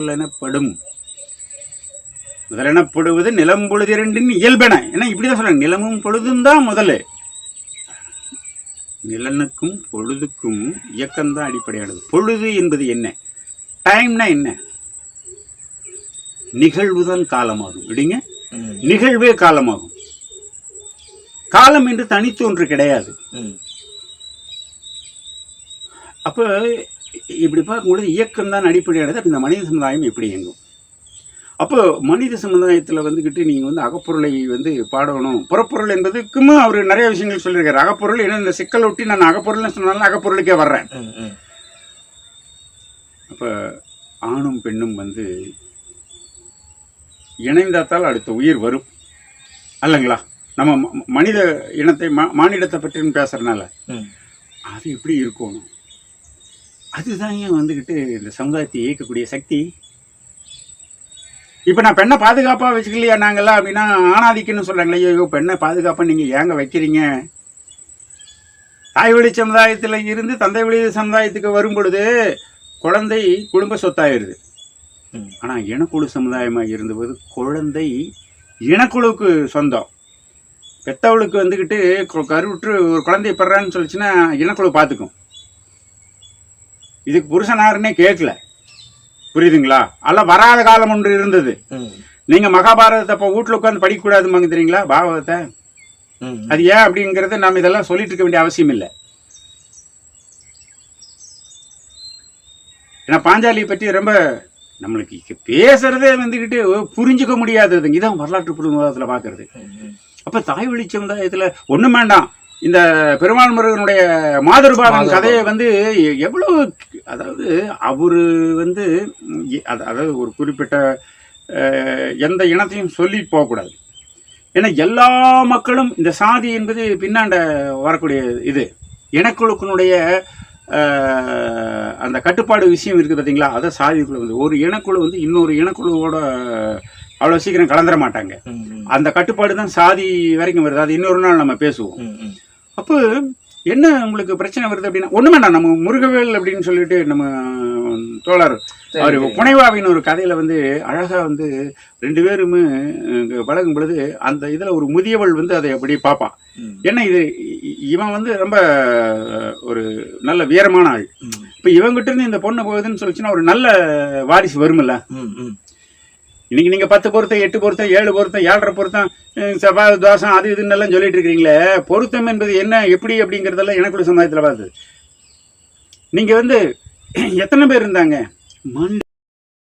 முதலெனப்படும். முதலெனப்படுவது நிலம் பொழுது இரண்டின் இயல்பென. ஏன்னா இப்படிதான் சொல்றாங்க. நிலமும் பொழுதும் தான் முதல்ல நிலனுக்கும் பொழுதுக்கும் இயக்கம்தான் அடிப்படையானது. பொழுது என்பது என்ன? டைம்னா என்ன? நிகழ்வுதான் காலமாகும். இப்படிங்க நிகழ்வே காலமாகும். காலம் என்று தனித்து ஒன்று கிடையாது. அப்போ இப்படி பார்க்கும்பொழுது இயக்கம் தான் அடிப்படையானது அப்போ இந்த மனித சமுதாயம் எப்படி இயங்கும்? அப்போ மனித சமுதாயத்தில் வந்துக்கிட்டு நீங்கள் வந்து அகப்பொருளை வந்து பாடணும். புறப்பொருள் என்பதுக்கும் அவர் நிறைய விஷயங்கள் சொல்லியிருக்காரு. அகப்பொருள் ஏன்னா இந்த சிக்கல் ஒட்டி நான் அகப்பொருள்னு சொன்னாலும் அகப்பொருளுக்கே வர்றேன். அப்போ ஆணும் பெண்ணும் வந்து இணைந்தாத்தால் அடுத்த உயிர் வரும். அல்லங்களா? நம்ம மனித இனத்தை மா- மானிடத்தை பற்றின்னு பேசுறதுனால. அது எப்படி இருக்கணும்? அதுதான் ஏன் வந்துக்கிட்டு இந்த சமுதாயத்தை இயக்கக்கூடிய சக்தி. இப்போ நான் பெண்ணை பாதுகாப்பாக வச்சுக்கலையா நாங்கள்லாம் அப்படின்னா ஆணாதிக்கன்னு சொல்கிறாங்களே ஐயோ பெண்ணை பாதுகாப்பாக நீங்கள் ஏங்க வைக்கிறீங்க? தாய் வழி சமுதாயத்தில் இருந்து தந்தை வழி சமுதாயத்துக்கு வரும் பொழுது குழந்தை குடும்ப சொத்தாயிருது. ஆனால் இனக்குழு சமுதாயமாக இருந்தபோது குழந்தை இனக்குழுவுக்கு சொந்தம். பெத்தவளுக்கு வந்துக்கிட்டு கருவுற்று ஒரு குழந்தைய பெறான்னு சொல்லிச்சுன்னா இனக்குழு பார்த்துக்கும் இதுக்கு புருஷனாருன்னே கேட்கல. புரியுதுங்களா? அல்ல வராத காலம் ஒன்று இருந்தது. நீங்க மகாபாரதத்தை இப்போ வீட்டில் உட்காந்து படிக்கக்கூடாதுமாங்க தெரியுங்களா பாகவதத்தை? ம். அது ஏன் அப்படிங்கறத நாம் இதெல்லாம் சொல்லிட்டு இருக்க வேண்டிய அவசியம் இல்லை. ஏன்னா பாஞ்சாலியை பற்றி ரொம்ப நம்மளுக்கு பேசுறதே வந்துக்கிட்டு புரிஞ்சுக்க முடியாதது இதான் வரலாற்று புரிமுகத்தில் பார்க்கறது. அப்போ தாய் வழி சமுதாயத்தில் ஒன்றும் வேண்டாம். இந்த பெருமாள் முருகனுடைய மாதுருபாகன். கதையை வந்து எவ்வளவு அதாவது அவரு வந்து அதாவது ஒரு குறிப்பிட்ட எந்த இனத்தையும் சொல்லி போகக்கூடாது ஏன்னா எல்லா மக்களும் இந்த சாதி என்பது பின்னாண்ட வரக்கூடிய இது இனக்குழுக்களுடைய அந்த கட்டுப்பாடு விஷயம் இருக்குது பார்த்தீங்களா அதை சாதிக்குள்ள வந்து ஒரு இனக்குழு வந்து இன்னொரு இனக்குழுவோட அவ்வளோ சீக்கிரம் கலந்துர மாட்டாங்க. அந்த கட்டுப்பாடு தான் சாதி வரைக்கும் வருது அது இன்னொரு நாள் நம்ம பேசுவோம். அப்போ என்ன உங்களுக்கு பிரச்சனை வருது அப்படின்னா ஒண்ணு வேண்டாம் நம்ம முருகவேல் அப்படின்னு சொல்லிட்டு நம்ம தோழர் அவர். புனைவாவின் ஒரு கதையில வந்து அழகா வந்து ரெண்டு பேருமே பழகும் பொழுது அந்த இதுல ஒரு முதியவள் வந்து அதை அப்படி பார்ப்பான் ம், ஏன்னா இது? இவன் வந்து ரொம்ப ஒரு நல்ல வீரமான ஆள். இப்போ இவங்கிட்ட இருந்து இந்த பொண்ணு போகுதுன்னு சொல்லிச்சுன்னா ஒரு நல்ல வாரிசு வரும்ல. ம், ம். இன்னைக்கு நீங்க பத்து பொருத்தம் எட்டு பொருத்தம் ஏழு பொருத்தம் ஏழரை பொருத்தம் செவ்வாய் தோசம் அது இதுன்னு எல்லாம் சொல்லிட்டு இருக்கிறீங்களே பொருத்தம் என்பது என்ன எப்படி அப்படிங்கறதெல்லாம் எனக்குள்ள சமுதாயத்தில் பார்த்தது நீங்க வந்து எத்தனை பேர் இருந்தாங்க? மண்